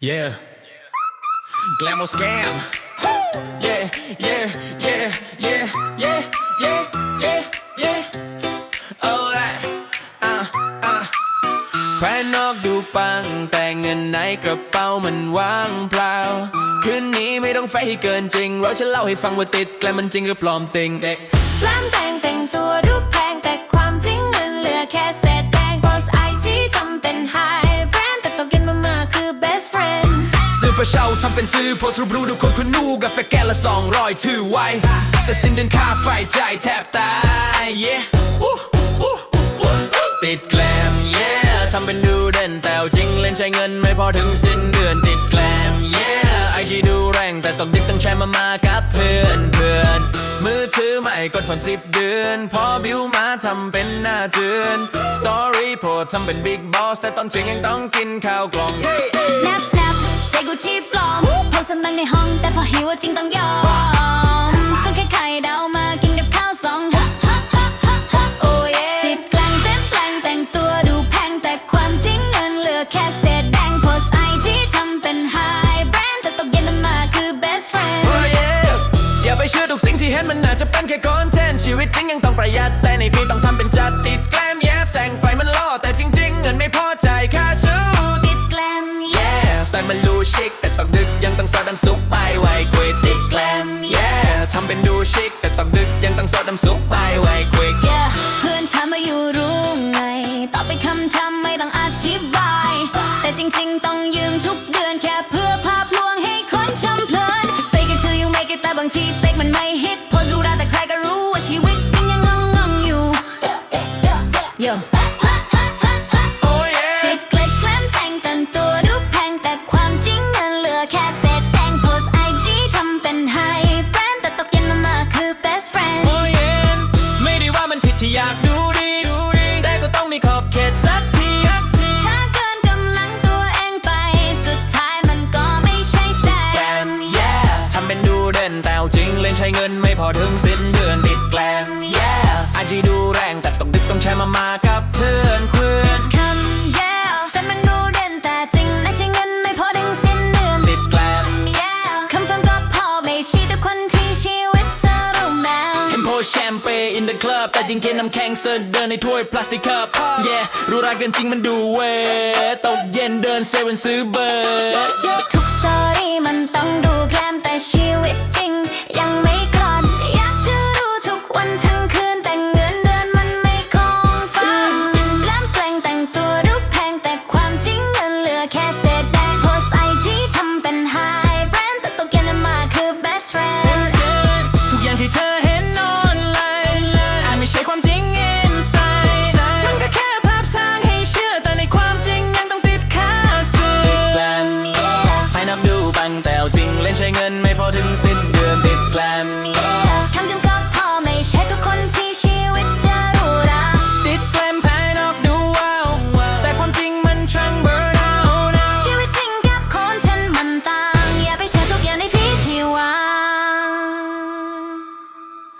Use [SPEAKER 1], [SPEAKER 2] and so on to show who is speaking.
[SPEAKER 1] Yeah. Glamour scam. Yeah, yeah, yeah, yeah, yeah, yeah, yeah, yeah. Alright. Uh, uh. ภายนอกดูปัง แต่เงินในกระเป๋ามันว่างเปล่า คืนนี้ไม่ต้องไฟให้เกินจริง เราจะเล่าให้ฟังว่าติดแกลมมันจริงหรือปลอมติงเด็ก
[SPEAKER 2] แกล้มแต่งแต่งตัวดูแพงแต่ความจริงเงินเหลือแค่เศษแดงโพสไอจีทำเป็นไฮ
[SPEAKER 1] ประเช่าทำเป็นซื้อโพสรูปรู้ดูคนคนนูกาแฟแก้วละสองร้อยถือไว้ แต่สิ้นเดือนค่าไฟจ่ายแทบตาย yeah ติดแกลม yeah ทำเป็นดูเด่นแต่จริงเล่นใช้เงินไม่พอถึงสิ้นเดือนติดแกลม yeah ไอจีดูแรงแต่ตกดึกต้องแชร์มามากับเพื่อนเพื่อนมือถือใหม่กดผ่อนสิบเดือน พอบิวมาทำเป็นหน้าเจือนสตอรี่โพสทำเป็นบิ๊กบอสแต่ตอนเที่ยงยังต้องกินข้าวกล่อง
[SPEAKER 2] Snap กูชีปลอมโพสต์นั่งในห้อง แต่พอหิวจริงต้องยอมส่งแค่ไข่ดาวมากินกับข้าวสองโอ้ยติดแกล้งเต้นแปลงแต่งตัวดูแพงแต่ความจริงเงินเหลือแค่เศษแดงโพสไอจีทำเป็นไฮแบรนด์แต่ตกเย็นมาคือ best friend
[SPEAKER 1] Oh yeah อย่าไปเชื่อทุกสิ่งที่เห็นมันอาจจะเป็นแค่คอนเทนต์ชีวิตจริงยังต้องประหยัดแต่ในพี่ต้องทำเป็นจัดติดแกล้มแย่แสงไฟำเป็นดูชิคแต่ตอกดึกยังต้องสอดน้ำซุปไปไว้ควิด
[SPEAKER 2] Yeah เพื่อนถามมาอยู่รู้ไงตอบไปคำถามไม่ต้องอธิบาย แต่จริงๆ ต้องยืมทุกเดือนแค่เพื่อภาพลวงให้คนชมเพลิน Fake it till you make it แต่บางที fake มันไม่ฮิตโพสรู้ได้แต่ใครก็รู้ว่าชีวิตจริงยังงงงอยู่ Yo
[SPEAKER 1] oh
[SPEAKER 2] ที่อ
[SPEAKER 1] ยากดูดีดูดีแต่ก็ต้องมีขอบเขตสักทีสักที
[SPEAKER 2] ถ้าเกินกำลังตัวเองไป สุดท้ายมันก็ไม่ใช่แส
[SPEAKER 1] แกล
[SPEAKER 2] น
[SPEAKER 1] ม yeah ทำเป็นดูเด่นแต่เอาจริงเล่นใช้เงินไม่ แชมเปญ in the club แต่จริงกินน้ำแข็งเสิร์ฟเดินในถ้วยพลาสติกคัพ yeah รู้รักกันจริงมันดูเวตกเย็นเดินเซเว่นซื้อเบอร์
[SPEAKER 2] ทุกสตอรี่มันต้องดูแกลมแต่ชีวิตจริง ยังไม่